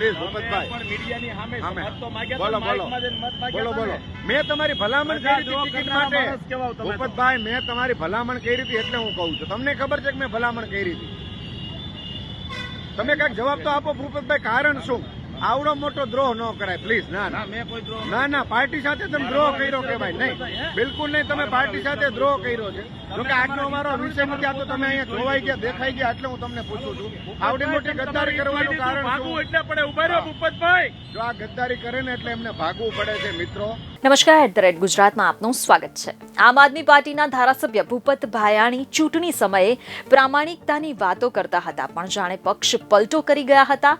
Please Bhupatbhai. બોલો, બોલો. મેં તમારી ભલામણ કરી હતી ટિકિટ માટે. ભૂપતભાઈ મેં તમારી ભલામણ કરી હતી એટલે હું કહું છું. તમને ખબર છે કે મેં ભલામણ કરી હતી? તમે કંઈક જવાબ તો આપો ભૂપતભાઈ કારણ શું? આવડો મોટો દ્રોહ ન કરાય પ્લીઝ ના ના. ના મેં કોઈ દ્રોહ ના ના પાર્ટી સાથે તમે દ્રોહ કર્યો કે ભાઈ નહીં બિલકુલ નહીં તમે પાર્ટી સાથે દ્રોહ કર્યો. છે. જોકે આજનો અમારો વિષય નથી તો તમે અહીંયા જોવાઈ ગયા દેખાઈ ગયા એટલે હું તમને પૂછું છું. આવડી મોટી ગદ્દારી કરવાનું કારણ એટલે પડે. ઊભા રહ્યો ભૂપતભાઈ. જો આ ગદ્દારી કરે ને એટલે એમને ભાગવું પડે છે મિત્રો. નમસ્કાર, એટ ધ રેટ ગુજરાતમાં આપનું સ્વાગત છે. આમ આદમી પાર્ટીના ધારાસભ્ય ભૂપત ભાયાણી ચૂંટણી સમયે પ્રામાણિકતાની વાતો કરતા હતા, પણ જાણે પક્ષ પલટો કરી ગયા હતા.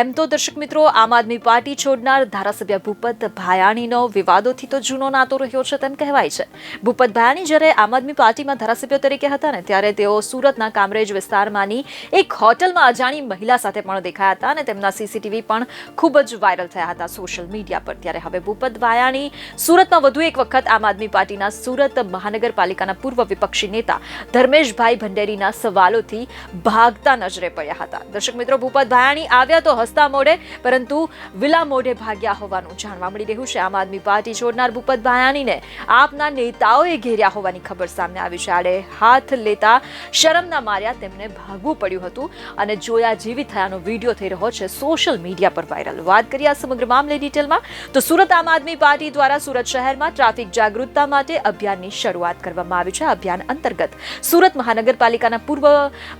એમ તો દર્શક મિત્રો, આમ આદમી પાર્ટી છોડનાર ધારાસભ્ય ભૂપત ભાયાણીનો વિવાદોથી તો જૂનો નાતો રહ્યો છે, તેમ કહેવાય છે. ભૂપત ભાયાણી જ્યારે આમ આદમી પાર્ટીમાં ધારાસભ્ય તરીકે હતા ને, ત્યારે તેઓ સુરતના કામરેજ વિસ્તારમાંની એક હોટલમાં અજાણી મહિલા સાથે પણ દેખાયા હતા અને તેમના સીસીટીવી પણ ખૂબ જ વાયરલ થયા હતા સોશિયલ મીડિયા પર. ત્યારે હવે ભૂપત ભાયાણી સુરતમાં વધુ એક વખત આમ આદમી પાર્ટીના સુરત મહાનગરપાલિકાના પૂર્વ વિપક્ષી નેતા ધર્મેશભાઈ ભંડેરીના સવાલોથી ભાગતા નજરે પડ્યા હતા. દર્શક મિત્રો, ભૂપત ભાયાણી આવ્યા તો હસતા મોઢે, પરંતુ વિલા મોઢે ભાગ્યા હોવાનું જાણવા મળી રહ્યું છે. આમ આદમી પાર્ટી છોડનાર ભૂપત ભાયાણીને આપના નેતાઓએ ઘેર્યા હોવાની ખબર સામે આવી છે. આડે હાથ લેતા શરમના માર્યા તેમને ભાગવું પડ્યું હતું અને જોયા જીવી થયાનો વીડિયો થઈ રહ્યો છે સોશિયલ મીડિયા પર વાયરલ. વાત કરીએ આ સમગ્ર મામલે ડિટેલમાં, તો સુરત આમ આદમી પાર્ટી દ્વારા સુરત શહેરમાં ટ્રાફિક જાગૃતતા માટે અભિયાનની શરૂઆત કરવામાં આવી છે. અભિયાન અંતર્ગત સુરત મહાનગરપાલિકાના પૂર્વ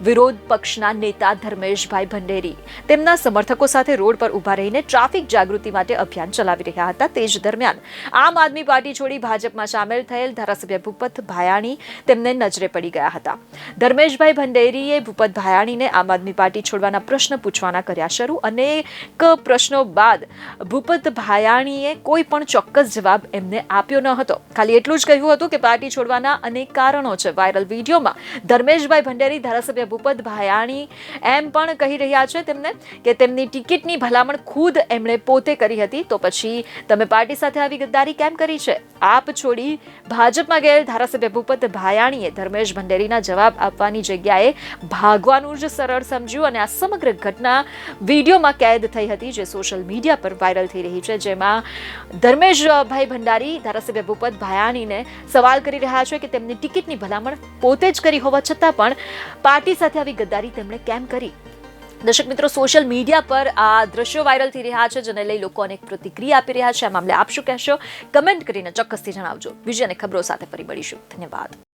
વિરોધ પક્ષના નેતા ધર્મેશભાઈ ભંડેરી તેમના સમર્થકો સાથે રોડ પર ઊભા રહીને ટ્રાફિક જાગૃતિ માટે અભિયાન ચલાવી રહ્યા હતા. તે જ દરમિયાન આમ આદમી પાર્ટી છોડી ભાજપમાં સામેલ થયેલ ધારાસભ્ય ભૂપત ભાયાણી તેમને નજરે પડી ગયા હતા. ધર્મેશભાઈ ભંડેરીએ ભૂપત ભાયાણીને આમ આદમી પાર્ટી છોડવાના પ્રશ્ન પૂછવાના કર્યા શરૂ. અનેક પ્રશ્નો બાદ ભૂપત ભાયાણીએ કોઈ પણ ચોક્કસ જવાબ એમને આપ્યો ન હતો. ખાલી એટલું જ કહ્યું હતું કે પાર્ટી છોડવાના અનેક કારણો છે. વાયરલ વિડીયોમાં ધર્મેશભાઈ ભંડેરી, ધારાસભ્ય ભૂપત ભાયાણી એમ પણ કહી રહ્યા છે તેમને કે તેમની ટિકિટની ભલામણ ખુદ એમણે પોતે કરી હતી. તો પછી તમે પાર્ટી સાથે આવી ગદ્દારી કેમ કરી છે? આપ છોડી ભાજપમાં ગયેલ ધારાસભ્ય ભૂપત ભાયાણીએ ધર્મેશ ભંડેરીના જવાબ આપવાની જગ્યાએ ભાગવાનું જ સરળ સમજ્યું અને આ સમગ્ર ઘટના વિડીયોમાં કેદ થઈ હતી જે સોશિયલ મીડિયા પર વાયરલ થઈ રહી છે, જેમાં ધર્મેશભાઈ ભંડારી ધારાસભ્ય ભૂપત ભાયાણીને સવાલ કરી રહ્યા છે કે તેમની ટિકિટની ભલામણ પોતે જ કરી હોવા છતાં પણ પાર્ટી સાથે આવી ગદ્દારી તેમણે કેમ કરી? દર્શક મિત્રો, સોશિયલ મીડિયા પર આ દ્રશ્યો વાયરલ થઈ રહ્યા છે, જેને લઈ લોકો અનેક પ્રતિક્રિયા આપી રહ્યા છે. આ મામલે આપ શું કહેશો? કમેન્ટ કરીને ચોક્કસથી જણાવજો. બીજી અને ખબરો સાથે ફરી મળીશું. ધન્યવાદ.